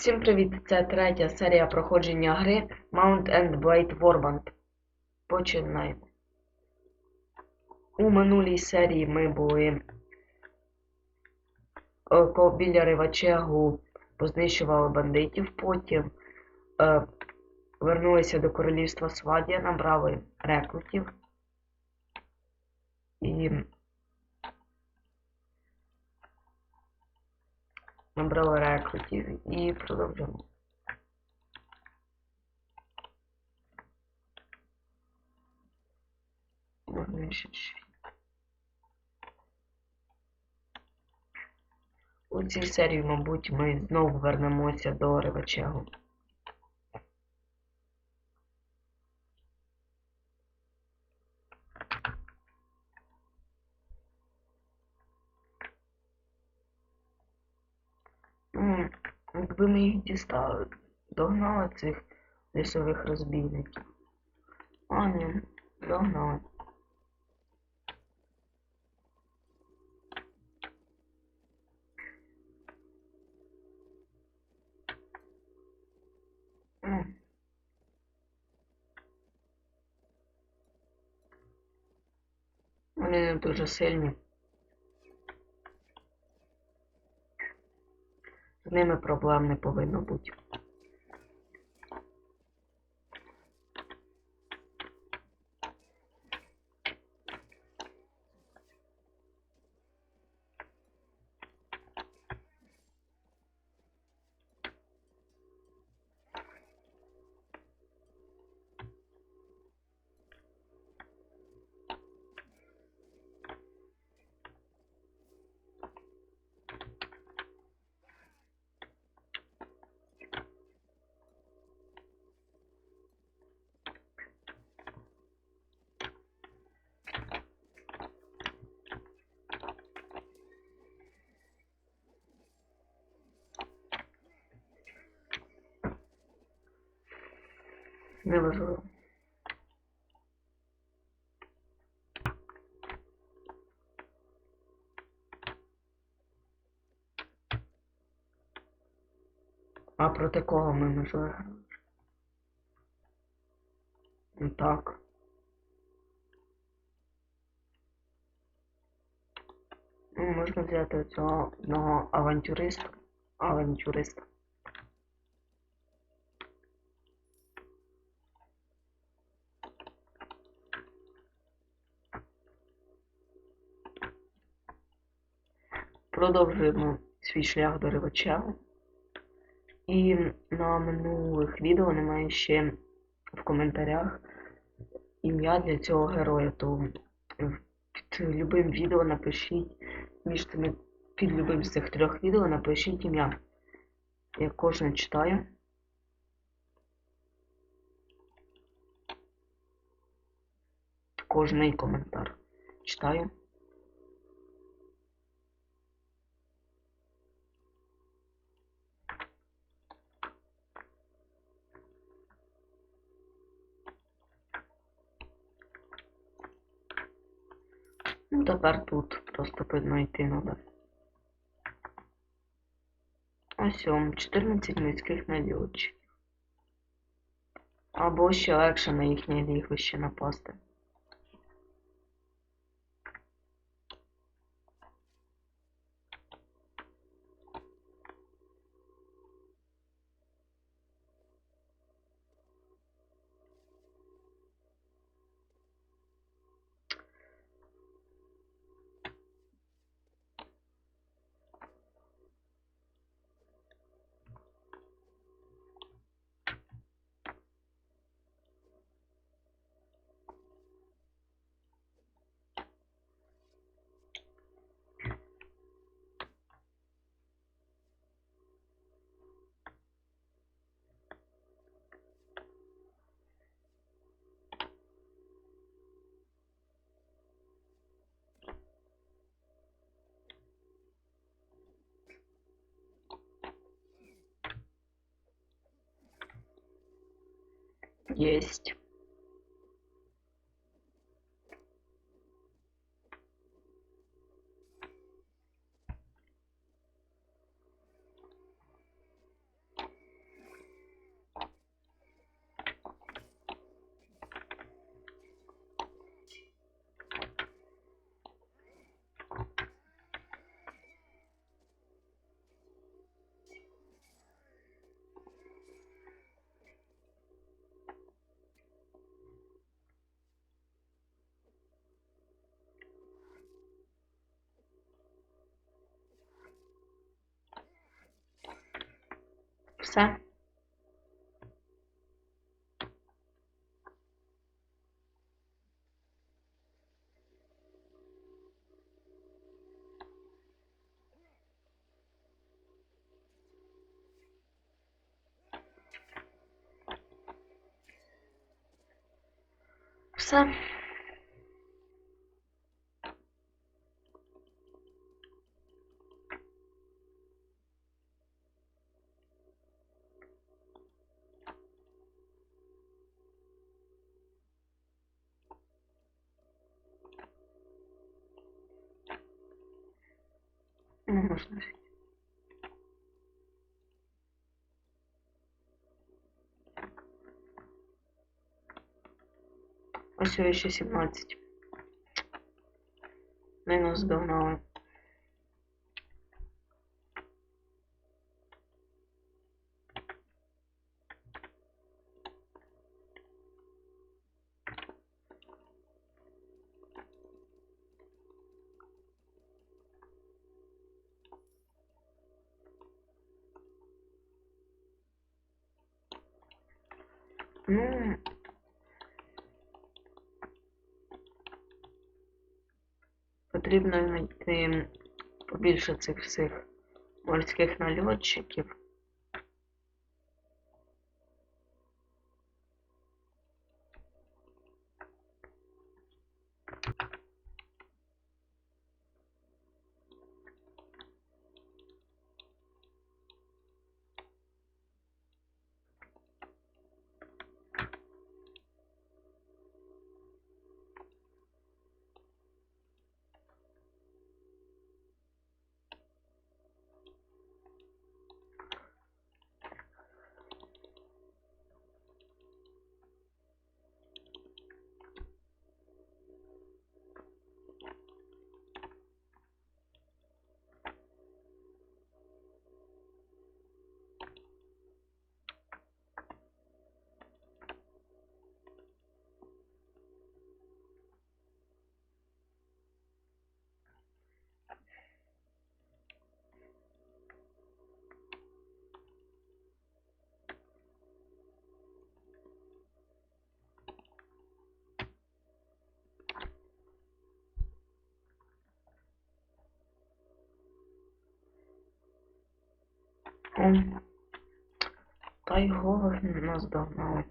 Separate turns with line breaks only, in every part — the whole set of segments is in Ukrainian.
Всім привіт! Це третя серія проходження гри Mount and Blade Warband. Починаємо. У минулій серії ми були е, біля Ривачегу, познищували бандитів, потім е, вернулися до королівства Свадія, набрали рекрутів. І набрали рекрутів і продовжимо. У цій серії, мабуть, ми знову вернемося до Ривачегу. Ну, якби ми їх дістали, догнали цих лісових розбійників. А, ні, догнали. Вони не дуже сильні. Ними проблем не повинно бути. Неважливо. А проти кого ми не виграли? Ну так. Ну, можна взяти цього одного авантюриста. Авантюриста. Продовжуємо свій шлях до Ривачеву. І на минулих відео немає ще в коментарях ім'я для цього героя. То під любим відео напишіть між цими під любим з цих трьох відео напишіть ім'я. Я кожне читаю. Кожний коментар читаю. Тепер тут просто знайти треба. Ось он, 14 міських навідувачів. Або ще легше на їхнє лігвище напасти. Есть. Все. Все. Ну, можна. ж. Ось я ще 17. Не нас Ну, потрібно знайти побільше цих всіх морських нальотчиків. О, Та й голос нас догнали.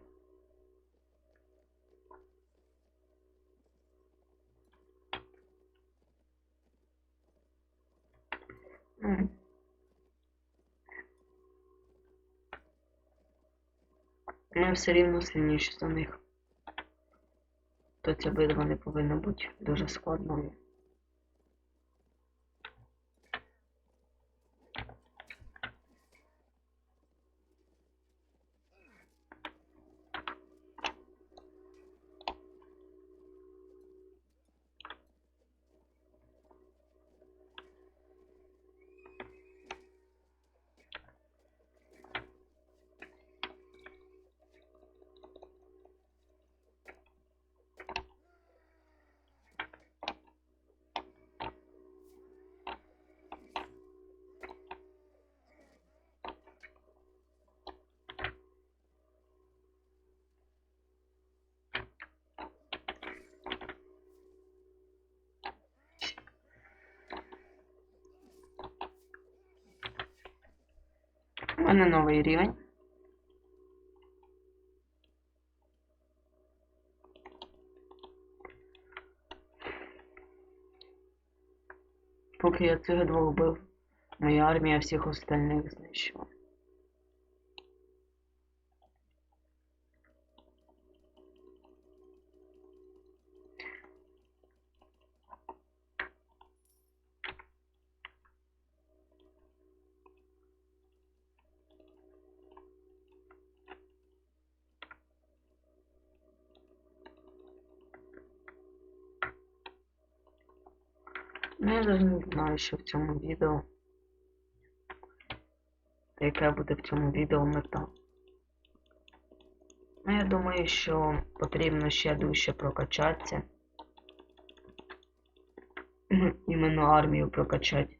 Ми все рівно сильніші за них. То ця битва не повинна бути дуже складною. У не новий рівень. Поки я цих двох бив, моя армія всіх остальних знищила. Ну, я навіть не знаю, що в цьому відео. Яка буде в цьому відео мета. Ну, я думаю, що потрібно ще дужче прокачатися. Іменно армію прокачати.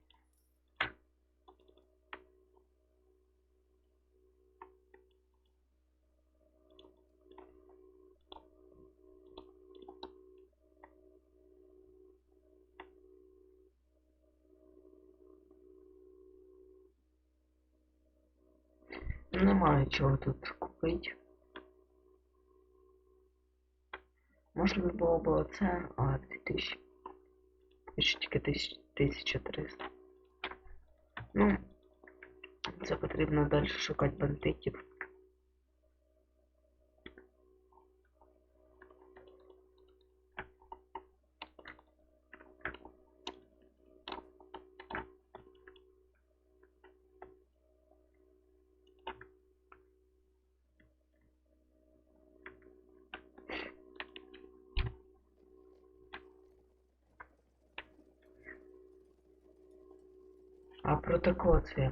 Чого тут купити. Можна би було б оце, а 2000. Ще тільки 1300. Ну, це потрібно далі шукати бандитів. А проти кого це?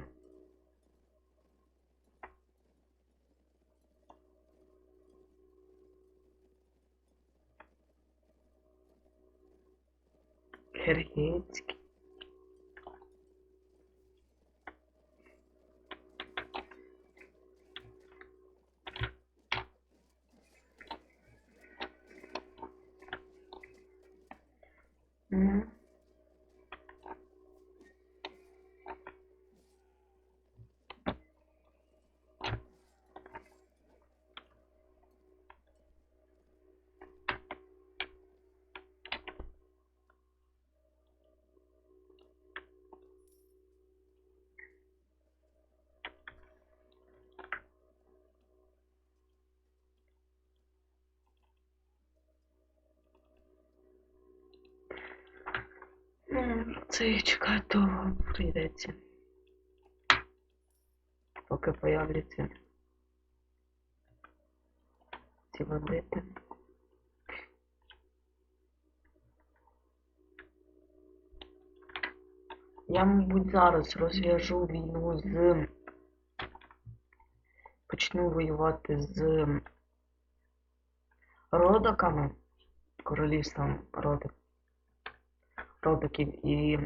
Хергецький. Ну. Ну, це чекати довго прийдеться. Поки появляться ці бандити. Я, мабуть, зараз розв'яжу війну з. Почну воювати з родоками, королівством родок, родоків і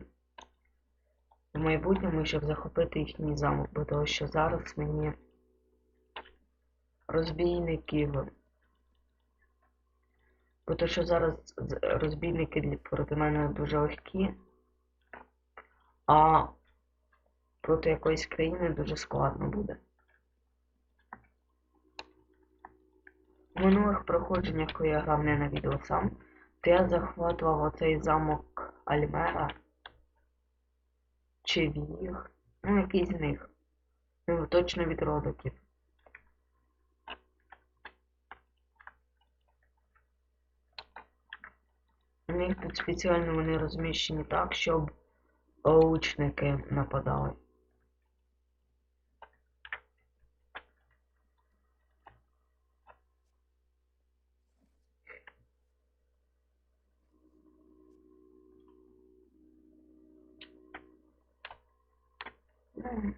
в майбутньому, щоб захопити їхній замок, бо того, що зараз мені розбійників. Бо то, що зараз розбійники проти мене дуже легкі, а проти якоїсь країни дуже складно буде. В минулих проходженнях, коли я грав не на відео сам, то я захватував оцей замок Альмера чи Віг, ну якийсь з них. Ну, точно від родиків. У них тут спеціально вони розміщені так, щоб лучники нападали. Ну,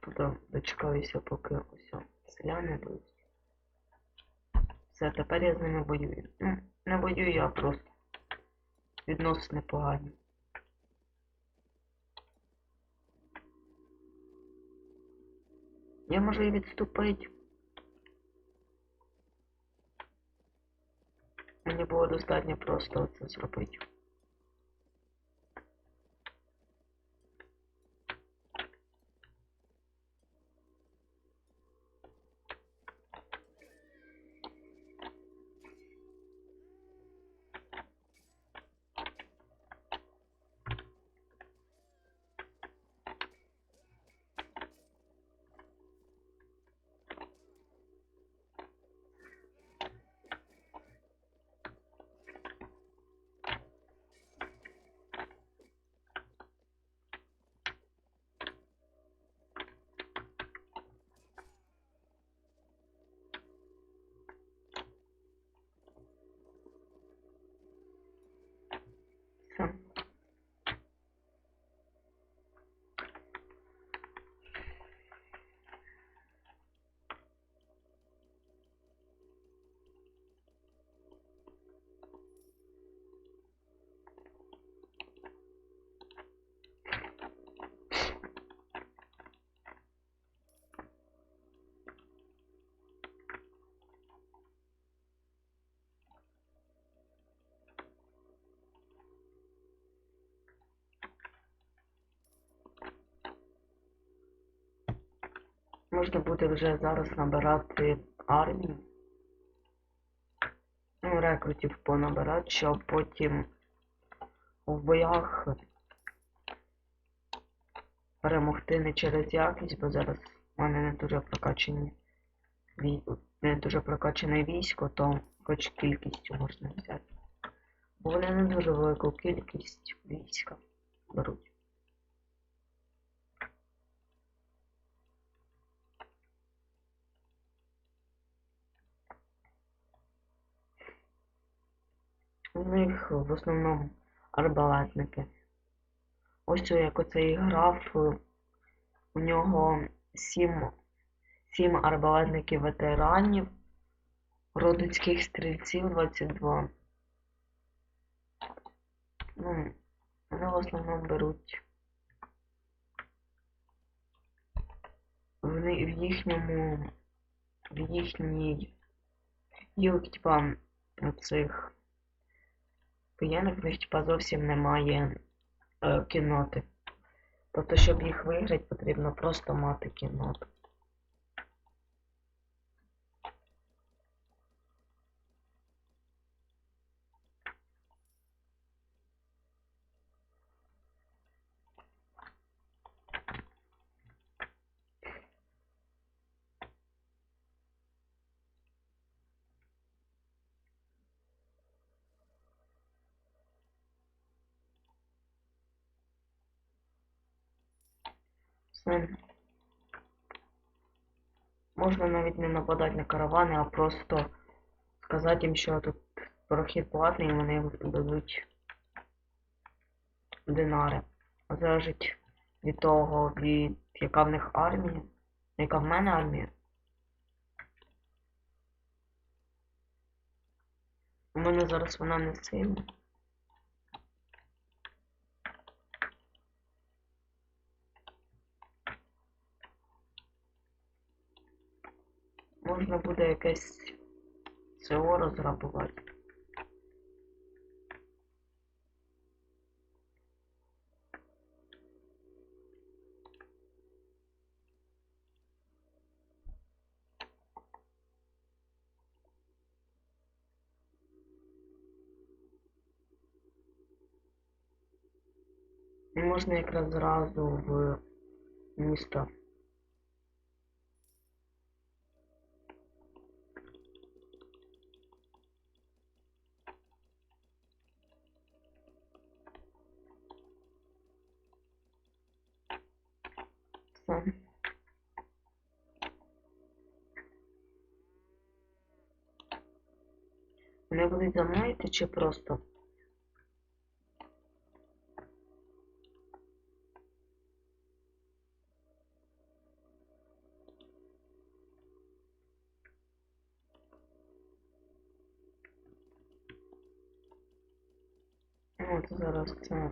Туди дочекаюся, поки ось селяни будуть. Все, тепер я з ними воюю. Ну, не воюю я просто. Відносини погані. Я можу і відступити. Мені було достатньо просто це зробити. Можна буде вже зараз набирати армію. Ну, рекрутів понабирати, щоб потім у боях перемогти не через якість, бо зараз в мене не дуже прокачані вій- не дуже прокачане військо, то хоч кількістю можна взяти. Бо вони не дуже велику кількість війська беруть. У в основному арбалетники. Ось як оцей граф, е, у нього сім, сім арбалетників ветеранів, родинських стрільців 22. Ну, вони в основному беруть в, в їхньому, в їхній, їх, типа, цих воєнних, в них типа зовсім немає е, кінноти. Тобто, щоб їх виграти, потрібно просто мати кінноту. Можна навіть не нападати на каравани, а просто сказати їм, що тут прохід платний, і вони дадуть динари. Залежить від того, від яка в них армія, яка в мене армія. У мене зараз вона не сильна. Можна буде якесь СО розрабувати. Можна якраз зразу в місто. Все. Вони будуть чи просто? От зараз це.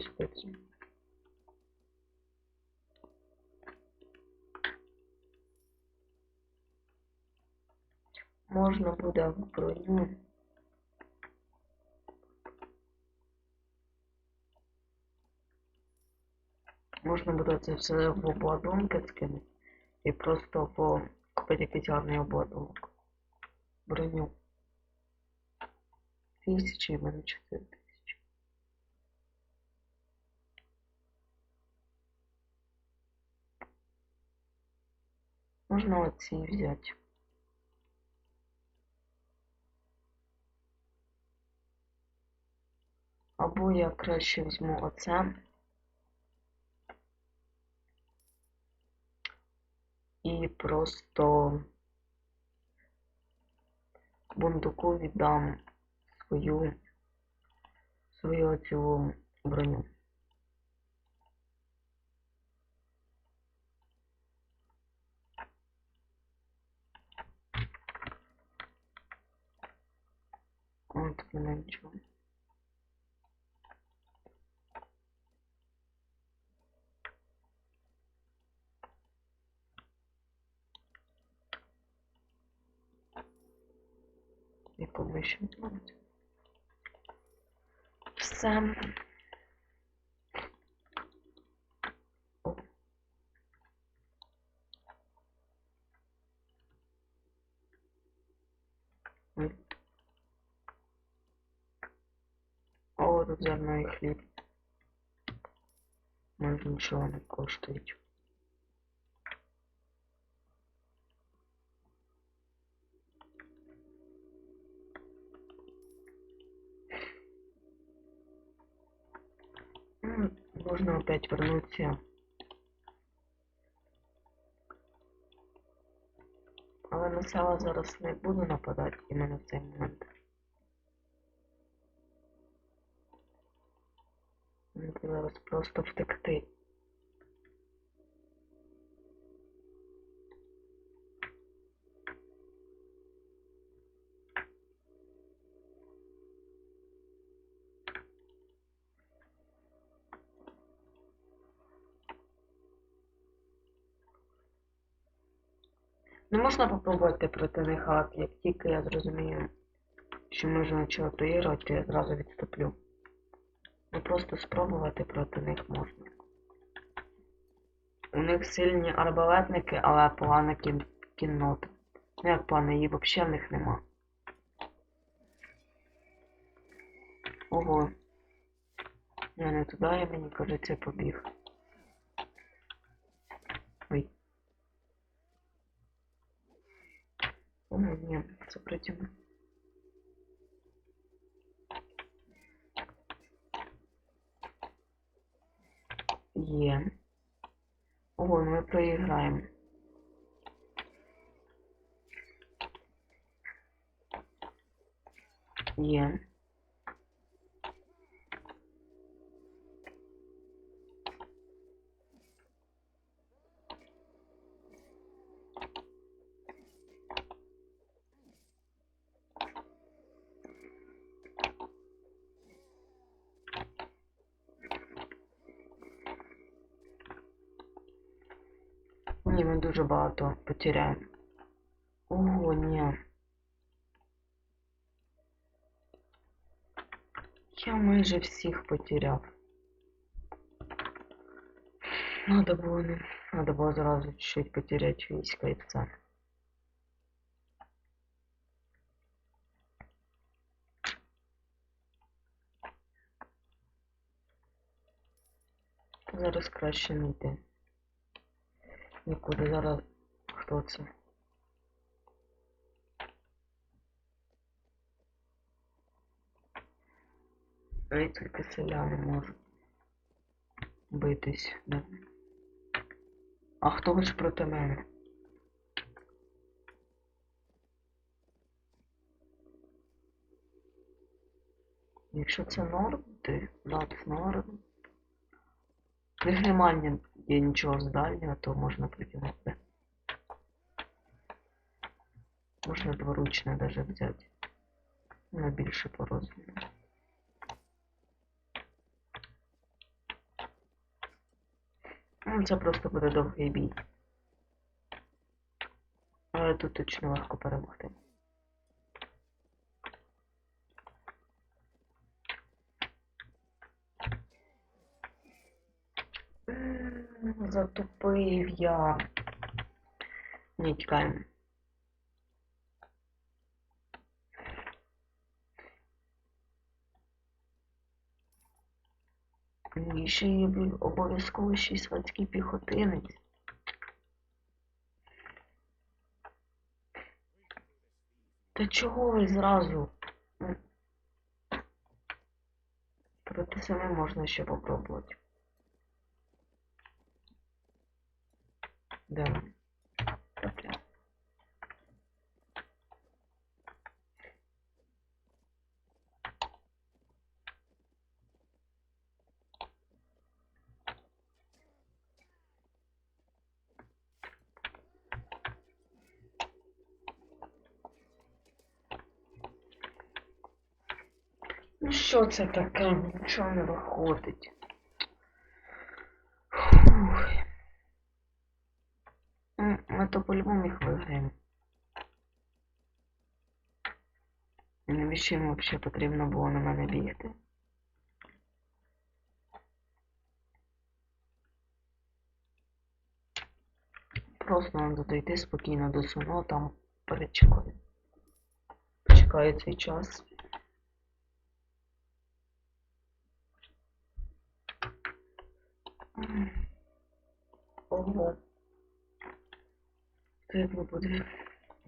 Спеці. Можна буде в броню. Можна буде це все в обладунки скинути і просто в купити якийсь. Броню. Тисячі, в мене тисячі. Можна оці взяти. Або я краще візьму оце. І просто бундуку віддам свою свою цю броню. management information plant some. Hmm. І хліб. Може нічого не коштують. Можно опять вернуться. Але на села зараз не буду нападати іменно в цей момент. Зараз просто втекти. Ну можна попробувати проти них, як тільки я зрозумію, що вже почали проігрувати, я зразу відступлю. Ну просто спробувати проти них можна. У них сильні арбалетники, але погана кін... кіннота. Ну як погана, її взагалі в них нема. Ого. Я не туди, я мені кажеться побіг. Ой. О, ні, це проти мене. Є. Ого, ну ми проіграємо. Є. дуже багато потеряємо. Ого, ні. Я майже всіх потеряв. Надо було не... Надо було зразу чуть-чуть потерять війська і. Зараз краще не йти. Нікуди зараз хто це? Я тільки селяни можуть битись, да. А хто ж проти мене? Якщо це норди, да, це норди. Них немає нічого з дальнього, то можна притягнути. Можна дворучне даже взяти. На більше по розміру. Ну, Це просто буде довгий бій. Але тут точно легко перемогти. Затупив я. Ні, тікаємо. І ще є обов'язково ще й сватський піхотинець. Та чого ви зразу? М. Проти себе можна ще попробувати. Так, я. Ну що це таке? Нічого не виходить. Йому взагалі потрібно було на мене бігти? Просто треба дойти спокійно до суно, там перечекаю. Почекаю цей час. Ого. Треба буде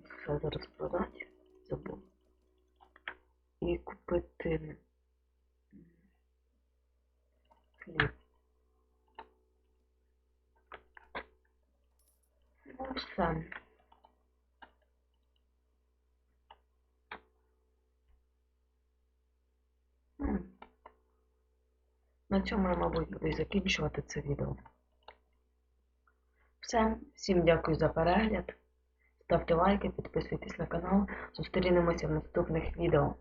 все зараз продати. Забув. І купити хліб. Ну, все. На цьому я, мабуть, буду закінчувати це відео. Все, всім дякую за перегляд. Ставте лайки, підписуйтесь на канал. Зустрінемося в наступних відео.